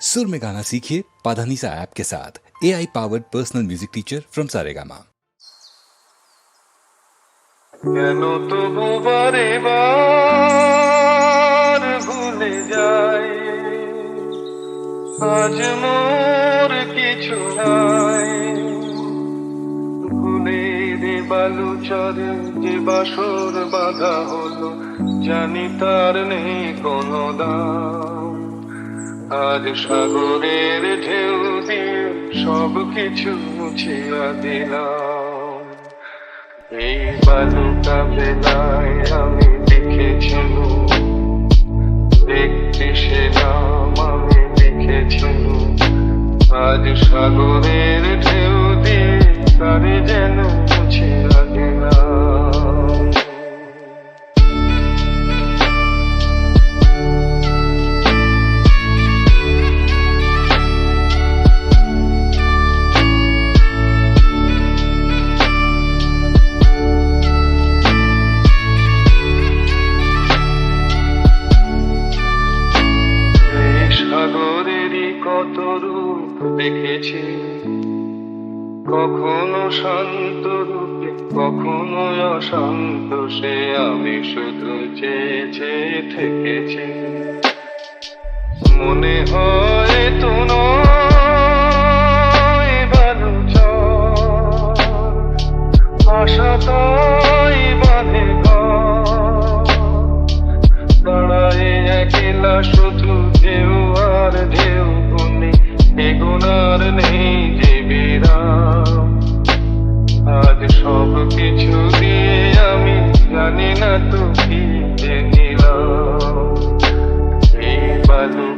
सुर में गाना सीखिए पाधानीसा ऐप के साथ A I powered personal music teacher from Saregama কেন তবু বারে বার ভুলে যাই আজ মোর কিছু নাই ভুলে রে বালু চরে যে বাসর বাধা হলো জানি তার নেই কোনো দাম আজ সাগরের ঢেউ দিয়ে সব কিছু মুছিয়া দিলাম। এই বালুকা বেলায় আমি লিখেছিল দেখতে সে নাম আমি লিখেছিল আজ সাগরের সাগরেরই কত রূপ দেখেছি। কখনো শান্ত রূপে, কখনো অশান্ত, সে আমি শুধু চেয়ে চেয়ে থেকেছি। মনে হয় তো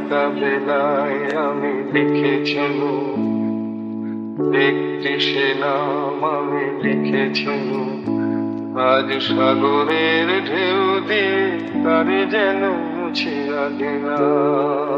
বালুকা বেলায় আমি লিখেছিল দেখতে সে নাম আমি লিখেছিল। আজ সাগরের ঢেউ দিয়ে তারে যেন মুছিয়া দিলাম।